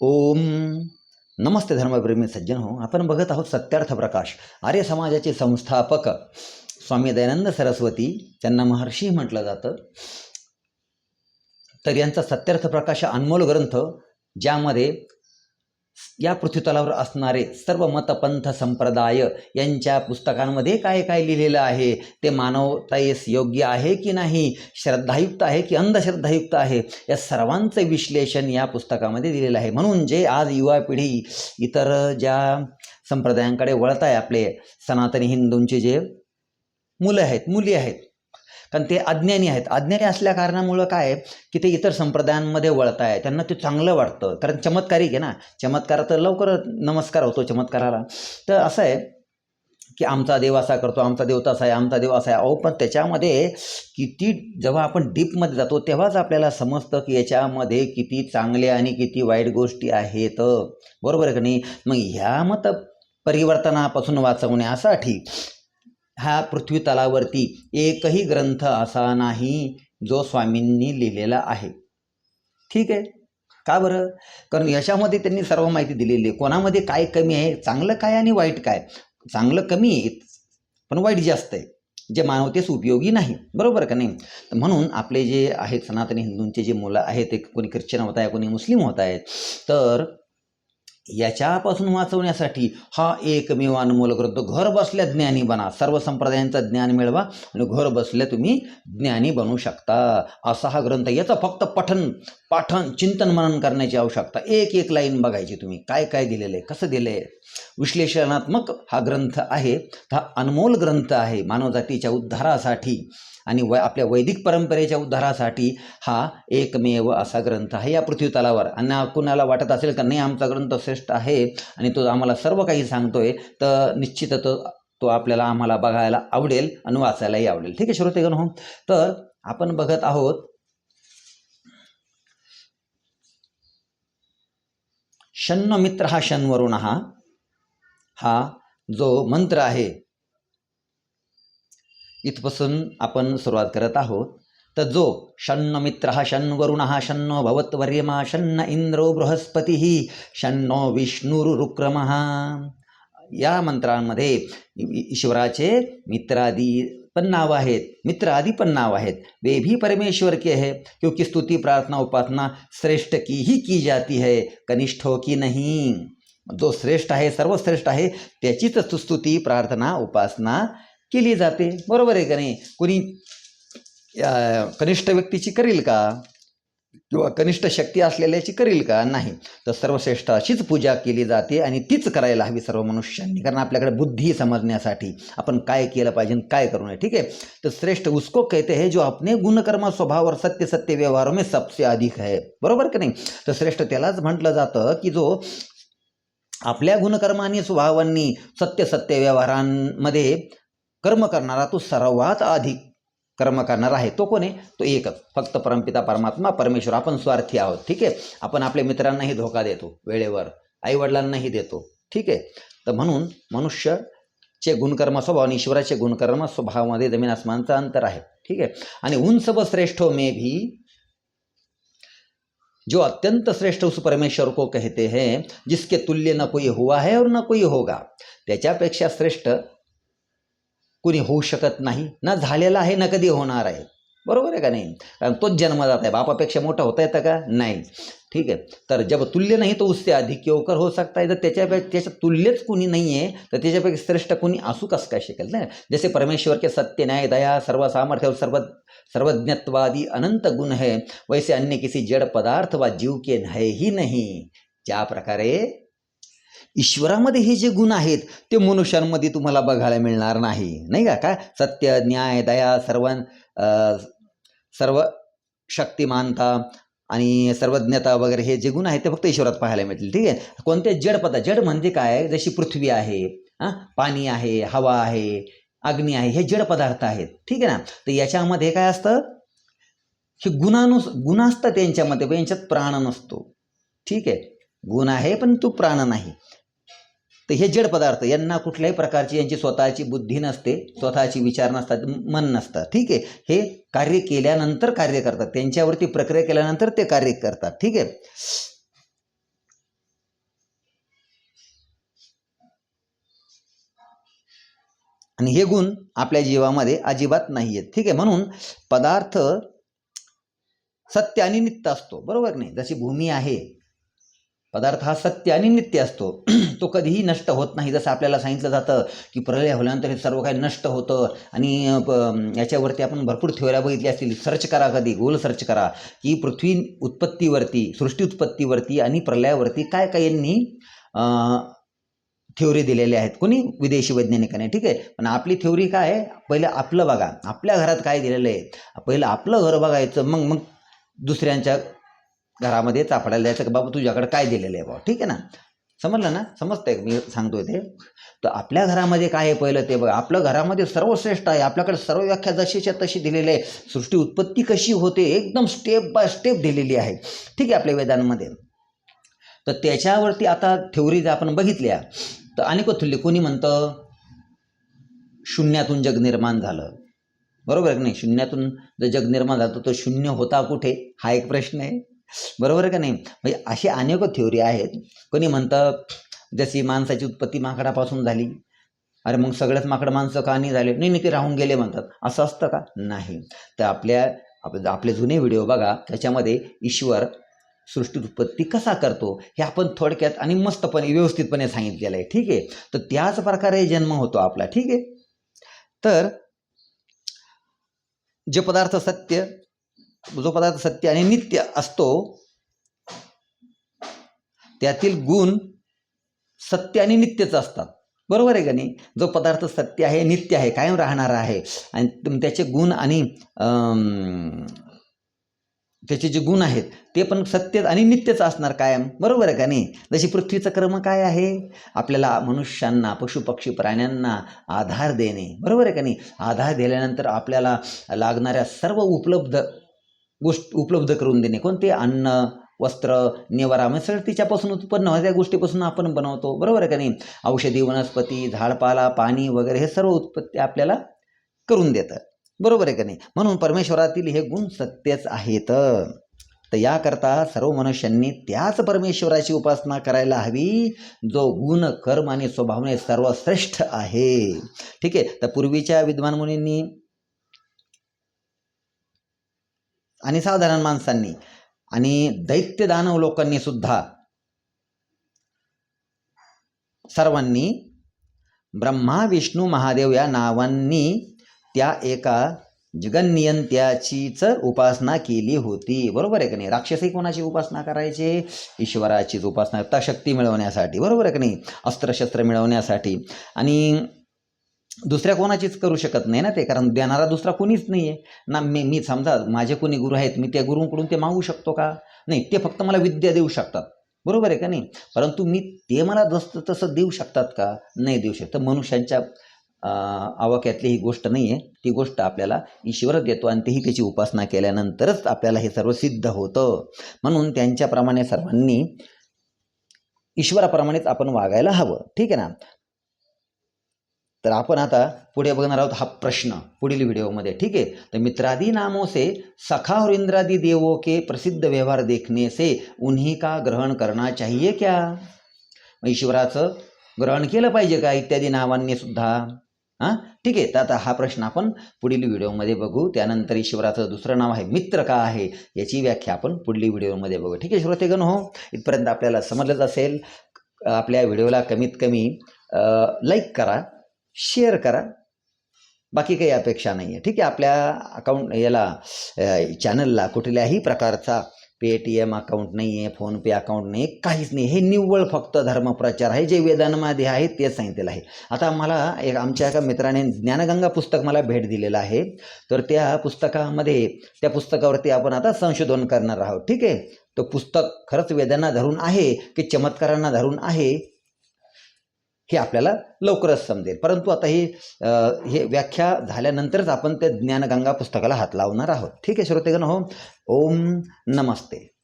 ओम. नमस्ते धर्मप्रेमी सज्जन हो आपण बघत आहोत सत्यार्थ प्रकाश आर्य समाजाचे संस्थापक स्वामी दयानंद सरस्वती त्यांना महर्षी म्हटलं जातं. तर यांचा सत्यार्थ प्रकाश अनमोल ग्रंथ ज्यामध्ये या पृथ्वीतलावर असणारे सर्व मतपंथ संप्रदाय यांच्या पुस्तकांमध्ये काय काय लिहिलेलं आहे? ते मानवतायस योग्य आहे की नाही? श्रद्धायुक्त आहे की अंधश्रद्धायुक्त आहे? या सर्वांचं विश्लेषण या पुस्तकामध्ये दिलेलं आहे. म्हणून जे आज युवा पिढी इतर ज्या संप्रदायांकडे वळत आहे आपले सनातनी हिंदूंचे जे मुलं आहेत मुली आहेत कारण ते अज्ञानी आहेत. अज्ञानी असल्या कारणामुळं काय आहे की ते इतर संप्रदायांमध्ये वळत आहे त्यांना ते चांगलं वाटतं. कारण चमत्कारिक आहे ना. चमत्कार तर लवकर नमस्कार होतो चमत्काराला. तर असं आहे की आमचा देव असा करतो आमचा देव तसा आहे आमचा देव असा आहे. अहो पण त्याच्यामध्ये किती जेव्हा आपण डीपमध्ये जातो तेव्हाच आपल्याला समजतं की याच्यामध्ये किती चांगल्या आणि किती वाईट गोष्टी आहेत. बरोबर आहे का नाही? मग ह्या मत परिवर्तनापासून वाचवण्यासाठी ह्या पृथ्वी तलावरती एकही ग्रंथ असा नाही जो स्वामींनी लिहिलेला आहे. ठीक आहे? का बरं? कारण यशामध्ये त्यांनी सर्व माहिती दिलेली आहे. कोणामध्ये काय कमी आहे? चांगलं काय आणि वाईट काय? चांगलं कमी आहे पण वाईट जास्त आहे. जे मानवतेस उपयोगी नाही. बरोबर का नाही? तर म्हणून आपले जे आहेत सनातनी हिंदूंचे जे मुलं आहेत ते कोणी ख्रिश्चन होत आहे कोणी मुस्लिम होत आहेत तर याच्यापासून वाचवण्यासाठी हा एकमेव अनमोल ग्रंथ घर बसल्या ज्ञानी बना सर्व संप्रदायांचं ज्ञान मिळवा आणि घर बसल्या तुम्ही ज्ञानी बनू शकता. असा हा ग्रंथ याचं फक्त पठन पाठन चिंतन मनन करण्याची आवश्यकता. एक एक लाईन बघायची तुम्ही. काय काय दिलेलं आहे? कसं दिलं आहे विश्लेषणात्मक हा ग्रंथ आहे. हा अनमोल ग्रंथ आहे मानवजातीच्या उद्धारासाठी आणि व आपल्या वैदिक परंपरेच्या उद्धारासाठी हा एकमेव असा ग्रंथ आहे. या पृथ्वी तलावर आणि कुणाला वाटत असेल का नाही आमचा ग्रंथ श्रेष्ठ आहे आणि तो आम्हाला सर्व काही सांगतोय तर निश्चित तो तो आपल्याला आम्हाला बघायला आवडेल आणि वाचायलाही आवडेल. ठीक आहे श्रोतेगण हो. तर आपण बघत आहोत शन्न मित्र हा शनवरुण हा हा जो मंत्र आहे इथपासून आपण सुरुवात करत आहोत. तर जो शन्न मित्रः हा शन्वरुण शन्नो भवत्वर्यमा शन्न इंद्रो बृहस्पतिः शन्नो विष्णुरुक्रमः या मंत्रांमध्ये ईश्वराचे मित्रादी पण नाव आहेत मित्र आदी पण नाव आहेत वे भी परमेश्वर के है क्योंकि स्तुति प्रार्थना उपासना श्रेष्ठ की ही की जाती है कनिष्ठो हो की नहीं। जो श्रेष्ठ आहे सर्वश्रेष्ठ आहे त्याचीच स्तुती प्रार्थना उपासना केली जाते। बरोबर आहे का नाही? कोणी कनिष्ठ व्यक्तीची करील का? किंवा कनिष्ठ शक्ती असलेल्याची करील का? नाही. तर सर्वश्रेष्ठ अशीच पूजा केली जाते आणि तीच करायला हवी सर्व मनुष्यांनी. कारण आपल्याकडे बुद्धी समजण्यासाठी आपण काय केलं पाहिजे काय करू नये. ठीक आहे? तर श्रेष्ठ उसको कहते हैं जो अपने गुणकर्म स्वभाव और सत्य सत्य व्यवहारों में सबसे अधिक है. बरोबर का नाही? तर श्रेष्ठ त्यालाच म्हटलं जातं की जो आपल्या गुणकर्मांनी स्वभावांनी सत्य सत्य व्यवहारांमध्ये कर्म करणारा तो सर्वात अधिक कर्म करणार आहे. तो कोण आहे? तो एकच. फक्त परमपिता परमात्मा परमेश्वर. आपण स्वार्थी आहोत. ठीक आहे? आपण आपल्या मित्रांनाही धोका देतो वेळेवर. आईवडिलांनाही देतो. ठीक आहे? तर म्हणून मनुष्यचे गुणकर्म स्वभाव आणि ईश्वराचे गुणकर्म स्वभावामध्ये जमीन आसमानचं अंतर आहे. ठीक आहे? आणि उन सब श्रेष्ठो मे भी जो अत्यंत श्रेष्ठ उस परमेश्वर को कहते हैं जिसके तुल्य न कोई हुआ है और न कोई होगा त्याच्यापेक्षा श्रेष्ठ कुणी होऊ शकत नाही. ना झालेला आहे ना कधी होणार आहे. बरोबर आहे का नाही? कारण तोच जन्मदात आहे. बापापेक्षा मोठा होता येतं का? नाही. ठीक आहे. तर जब तुल्य नाही तो उससे अधिक केवकर हो सकता है तर त्याच्यापेक्षा त्याच्या तुल्यच कुणी नाही आहे तर त्याच्यापैकी श्रेष्ठ कुणी असू कसं काय शकेल ना? जसे परमेश्वर के सत्य न्याय दया सर्व सामर्थ्य और सर्व सर्वज्ञत्वादी अनंत गुण है वैसे अन्य किसी जड़ पदार्थ व जीव के है ही नाही. ज्या प्रकारे ईश्वरामध्ये हे जे गुण आहेत ते मनुष्यांमध्ये तुम्हाला बघायला मिळणार नाही. नाही का? काय? सत्य न्याय दया सर्व सर्व शक्तिमानता आणि सर्वज्ञता वगैरे हे जे गुण आहेत ते फक्त ईश्वरात पाहायला मिळतील. ठीक आहे? कोणते जड पदार्थ जड म्हणजे काय? जशी पृथ्वी आहे हां पाणी आहे हवा आहे अग्नी आहे हे जड पदार्थ आहेत. ठीक आहे ना? तर याच्यामध्ये काय असतं? हे गुणानुस गुण असतं त्यांच्यामध्ये पण यांच्यात प्राण नसतो. ठीक आहे? गुण आहे पण तो प्राण नाही. तर हे जड पदार्थ यांना कुठल्याही प्रकारची यांची स्वतःची बुद्धी नसते स्वतःची विचार नसतात मन नसतं ठीक आहे? हे कार्य केल्यानंतर कार्य करतात. त्यांच्यावरती प्रक्रिया केल्यानंतर ते कार्य करतात. ठीक आहे? आणि हे गुण आपल्या जीवामध्ये अजिबात नाही आहेत. ठीक आहे? म्हणून पदार्थ सत्य आणि नित्य असतो. बरोबर नाही? जशी भूमी आहे पदार्थ हा सत्य आणि नित्य असतो. तो कधीही नष्ट होत नाही. जसं आपल्याला सांगितलं जातं की प्रलय होल्यानंतर हे सर्व काही नष्ट होतं आणि प- याच्यावरती आपण भरपूर थेवऱ्या बघितल्या असतील. सर्च करा कधी गोल सर्च करा की पृथ्वी उत्पत्तीवरती सृष्टी उत्पत्तीवरती आणि प्रलयावरती काय काय यांनी थेवरी दिलेल्या आहेत. कोणी? विदेशी वैज्ञानिकाने. ठीक आहे? पण आपली थेवरी काय? आहे पहिलं आपलं बघा. आपल्या घरात काय दिलेलं आहे? पहिलं आपलं घर बघायचं. मग मग दुसऱ्यांच्या घरामध्ये चाफडायला द्यायचं की बाबा तुझ्याकडे काय दिलेलं आहे बाबा ठीक आहे ना? समजलं ना? समजतंय मी सांगतोय ते. तर आपल्या घरामध्ये काय आहे पहिलं ते बघा. आपलं घरामध्ये सर्वश्रेष्ठ आहे. आपल्याकडे सर्व व्याख्या जशीच्या तशी दिलेली आहे. सृष्टी उत्पत्ती कशी होते एकदम स्टेप बाय स्टेप दिलेली आहे. ठीक आहे आपल्या वेदांमध्ये. तर त्याच्यावरती आता थेवरी जर आपण बघितल्या. तर अनेक तुल्य कोणी म्हणतं? शून्यातून जग निर्माण झालं. बरोबर आहे की नाही? शून्यातून जर जग निर्माण झालं तर शून्य होता कुठे? हा एक प्रश्न आहे. बरोबर आहे का नाही? म्हणजे अशी अनेक थेवरी आहेत. कोणी म्हणतं जशी माणसाची उत्पत्ती माकडापासून झाली अरे मग सगळ्याच माकड माणसं का नाही झाले? नाही नाही ते राहून गेले म्हणतात. असं असतं का? नाही. तर आपल्या आपले जुने व्हिडिओ बघा त्याच्यामध्ये ईश्वर सृष्टी उत्पत्ती कसा करतो हे आपण थोडक्यात आणि मस्तपणे व्यवस्थितपणे सांगितलेलं आहे. ठीक आहे? तर त्याच प्रकारे जन्म होतो आपला. ठीक आहे? तर जे पदार्थ सत्य जो पदार्थ सत्य आणि नित्य असतो त्यातील गुण सत्य आणि नित्यच असतात. बरोबर आहे का नाही? जो पदार्थ सत्य आहे नित्य आहे कायम राहणारा आहे आणि त्याचे गुण आणि त्याचे जे गुण आहेत ते पण सत्य आणि नित्यच असणार कायम. बरोबर आहे का नाही? जशी पृथ्वीचं कर्म काय आहे? आपल्याला मनुष्यांना पशुपक्षी प्राण्यांना आधार देणे. बरोबर आहे का नाही? आधार दिल्यानंतर आपल्याला लागणाऱ्या सर्व उपलब्ध गोष्ट उपलब्ध करून देणे. कोणते अन्न वस्त्र निवारा म्हणजे तिच्यापासून उत्पन्न होत्या गोष्टीपासून आपण बनवतो. बरोबर आहे का नाही? औषधी वनस्पती झाडपाला पाणी वगैरे हे सर्व उत्पत्ती आपल्याला करून देतं बरोबर आहे का नाही? म्हणून परमेश्वरातील हे गुण सत्यच आहेत. तर याकरता सर्व मनुष्यांनी त्याच परमेश्वराची उपासना करायला हवी जो गुण कर्म आणि स्वभावने सर्वश्रेष्ठ आहे. ठीक आहे? तर पूर्वीच्या विद्वान मुनींनी आणि साधारण माणसांनी आणि दैत्य दानव लोकांनी सुद्धा सर्वांनी ब्रह्मा विष्णू महादेव या नावांनी त्या एका जगन्नियंत्याचीच उपासना केली होती. बरोबर आहे का नाही? राक्षसही कोणाची उपासना करायचे? ईश्वराचीच उपासना. शक्ती मिळवण्यासाठी. बरोबर आहे का नाही? अस्त्रशस्त्र मिळवण्यासाठी. आणि दुसऱ्या कोणाचीच करू शकत नाही ना ते कारण देणारा दुसरा कोणीच नाही आहे ना मी मी समजा माझे कोणी गुरु आहेत मी त्या गुरुंकडून ते मागू शकतो का? नाही ते फक्त मला विद्या देऊ शकतात. बरोबर आहे का नाही? परंतु मी ते मला जसं तसं देऊ शकतात का? नाही देऊ शकतं. मनुष्यांच्या आवाक्यातली ही गोष्ट नाही आहे ती गोष्ट आपल्याला ईश्वरच देतो आणि तेही त्याची उपासना केल्यानंतरच आपल्याला हे सर्व सिद्ध होतं. म्हणून त्यांच्याप्रमाणे सर्वांनी ईश्वराप्रमाणेच आपण वागायला हवं. ठीक आहे ना? तर आपण आता पुढे बघणार आहोत हा प्रश्न पुढील व्हिडिओमध्ये. ठीक आहे? तर मित्रादी नामों से सखा और इंद्रादि देवों के प्रसिद्ध व्यवहार देखने से उन्हीं का ग्रहण करना चाहिए क्या? मग ईश्वराचं ग्रहण केलं पाहिजे का? इत्यादी नावांनी सुद्धा. हां? ठीक आहे? तर आता हा प्रश्न आपण पुढील व्हिडिओमध्ये बघू. त्यानंतर ईश्वराचं दुसरं नाव आहे मित्र का आहे? याची व्याख्या आपण पुढील व्हिडिओमध्ये बघू. ठीक आहे श्रोतेगण हो इथपर्यंत आपल्याला समजलंच असेल. आपल्या व्हिडिओला कमीत कमी लाईक करा. शेअर करा. बाकी काही अपेक्षा नाही आहे ठीक आहे आपल्या अकाउंट याला चॅनलला कुठल्याही प्रकारचा पेटीएम अकाउंट नाही आहे फोनपे अकाउंट नाही आहे काहीच नाही हे निव्वळ फक्त धर्मप्रचार आहे जे वेदांमध्ये आहे तेच सांगितलेलं आहे. आता मला एक आमच्या एका मित्राने ज्ञानगंगा पुस्तक मला भेट दिलेलं आहे. तर त्या पुस्तकामध्ये त्या पुस्तकावरती आपण आता संशोधन करणार आहोत. ठीक आहे? तो पुस्तक खरंच वेदांना धरून आहे की चमत्कारांना धरून आहे? हे आपल्याला लवकरच समजेल. परंतु आता ही हे व्याख्या झाल्यानंतरच आपण त्या ज्ञानगंगा पुस्तकाला हात लावणार आहोत. ठीक आहे श्रोतेगण हो. ओम नमस्ते.